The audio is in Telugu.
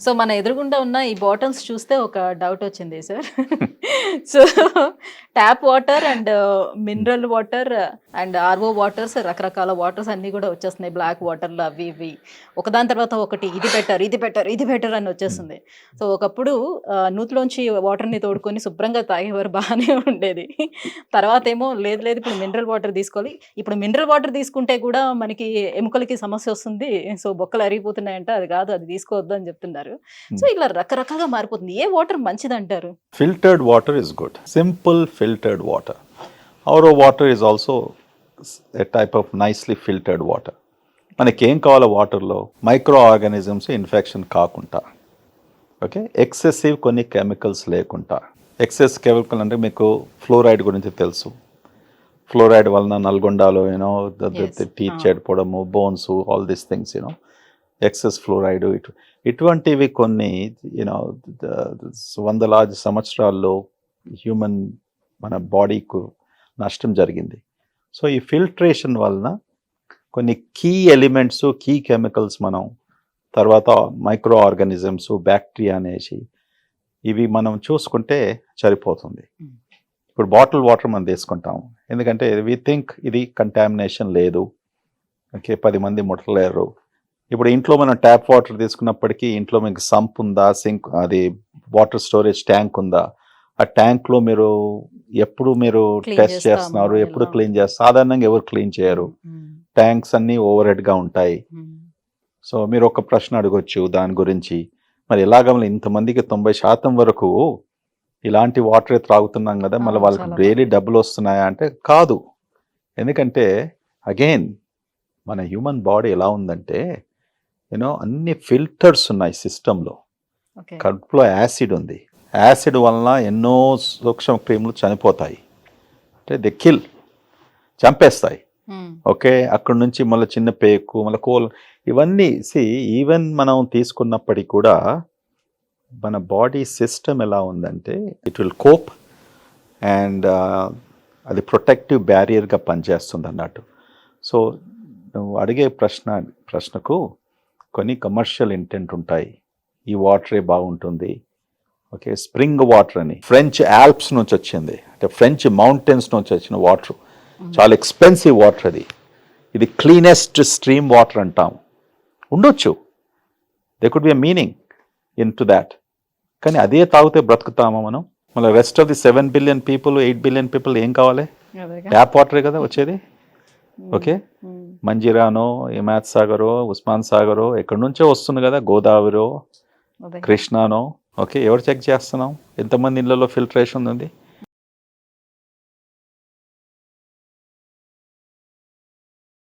సో మన ఎదురుగుండా ఉన్న ఈ బాటిల్స్ చూస్తే ఒక డౌట్ వచ్చింది sir so tap water and mineral water and RO waters రకరకాల వాటర్స్ అన్నీ కూడా వచ్చేస్తున్నాయి బ్లాక్ వాటర్లు అవి ఇవి. ఒకదాని తర్వాత ఒకటి ఇది బెటర్ ఇది బెటర్ ఇది బెటర్ అని వచ్చేస్తుంది. సో ఒకప్పుడు ఆ, నూతిలోంచి వాటర్ని తోడుకొని శుభ్రంగా తాగేవారు బాగానే ఉండేది. తర్వాత ఏమో లేదు లేదు ఇప్పుడు మినరల్ వాటర్ తీసుకోవాలి. ఇప్పుడు మినరల్ వాటర్ తీసుకుంటే కూడా మనకి ఎముకలకి సమస్య వస్తుంది. సో బొక్కలు అరిగిపోతున్నాయంట అది కాదు అది తీసుకోవద్దు అని చెప్తున్నారు సో ఇలా రకరకాలుగా మారిపోతుంది. ఏ వాటర్ మంచిది అంటారు filtered water is good. Simple filtered water. RO water is also a type of nicely filtered water. మనకి ఏం కావాలో వాటర్లో మైక్రో ఆర్గానిజమ్స్ ఇన్ఫెక్షన్ కాకుండా. ఓకే? ఎక్సెసివ్ కొన్ని కెమికల్స్ లేకుండా. ఎక్సెస్ కెమికల్ అంటే మీకు ఫ్లోరైడ్ గురించి తెలుసు. ఫ్లోరైడ్ వలన నల్గొండలో you know. Teeth. చెడిపోవడము bones all these things you know excess fluoride ఇటు ఇటువంటివి కొన్ని యూనో వందలాది సంవత్సరాల్లో హ్యూమన్ మన బాడీకు నష్టం జరిగింది. సో ఈ ఫిల్ట్రేషన్ వలన కొన్ని కీ ఎలిమెంట్స్ కీ కెమికల్స్ మనం తర్వాత మైక్రో ఆర్గానిజమ్స్ బ్యాక్టీరియా అనేసి ఇవి మనం చూసుకుంటే సరిపోతుంది. Mm. ఇప్పుడు బాటిల్ వాటర్ మనం తీసుకుంటాం. ఎందుకంటే వి థింక్ ఇది కంటామినేషన్ లేదు. ఓకే పది మంది ముట్టలేరు. ఇప్పుడు ఇంట్లో మనం ట్యాప్ వాటర్ తీసుకున్నప్పటికీ ఇంట్లో మీకు సంప్ ఉందా సింక్ అది వాటర్ స్టోరేజ్ ట్యాంక్ ఉందా ఆ ట్యాంక్లో మీరు ఎప్పుడు మీరు టెస్ట్ చేస్తున్నారు ఎప్పుడు? క్లీన్ చేస్తారు సాధారణంగా ఎవరు క్లీన్ చేయరు. ట్యాంక్స్ అన్ని ఓవర్ హెడ్గా ఉంటాయి. సో మీరు ఒక ప్రశ్న అడగొచ్చు దాని గురించి మరి ఎలాగ మళ్ళీ ఇంతమందికి తొంభై శాతం వరకు ఇలాంటి వాటరే త్రాగుతున్నాం కదా మళ్ళీ వాళ్ళకి డైలీ. డబ్బులు వస్తున్నాయా అంటే కాదు ఎందుకంటే అగైన్ మన హ్యూమన్ బాడీ ఎలా ఉందంటే యూనో అన్ని ఫిల్టర్స్ ఉన్నాయి సిస్టంలో. కడుపులో యాసిడ్ ఉంది. యాసిడ్ వలన ఎన్నో సూక్ష్మ క్రిములు చనిపోతాయి. అంటే ది కిల్ చంపేస్తాయి. మ్మ్. ఓకే? అక్కడ నుంచి మళ్ళీ చిన్న పేకు మళ్ళీ కోల్ ఇవన్నీ సి ఈవెన్ మనం తీసుకున్నప్పటికీ కూడా మన బాడీ సిస్టమ్ ఎలా ఉందంటే ఇట్ విల్ కోప్ అండ్ అది ప్రొటెక్టివ్ బ్యారియర్గా పనిచేస్తుంది అన్నట్టు. సో నువ్వు అడిగే ప్రశ్న ప్రశ్నకు కొన్ని కమర్షియల్ ఇంటెంట్ ఉంటాయి. ఈ వాటరే బాగుంటుంది. ఓకే స్ప్రింగ్ వాటర్ అని. ఫ్రెంచ్ ఆల్ప్స్ నుంచి వచ్చింది. అంటే ఫ్రెంచ్ మౌంటైన్స్ నుంచి వచ్చిన వాటర్ చాలా ఎక్స్పెన్సివ్ వాటర్ అది. ఇది క్లీనెస్ట్ స్ట్రీమ్ వాటర్ అంటాం. ఉండొచ్చు. They could be a meaning in to that కానీ అదే తాగితే బ్రతుకుతామా మనం? మళ్ళీ rest of the seven billion people eight billion people ఏం కావాలి. ట్యాప్ వాటరే కదా వచ్చేది? ఓకే. మంజీరానో హిమాయత్ సాగరో ఉస్మాన్ సాగరో ఎక్కడి నుంచో వస్తుంది కదా గోదావరిలో అదే. కృష్ణానో. ఓకే ఎవరు చెక్ చేస్తున్నాం? ఎంతమంది ఇళ్ళలో ఫిల్టరేషన్ ఉంది?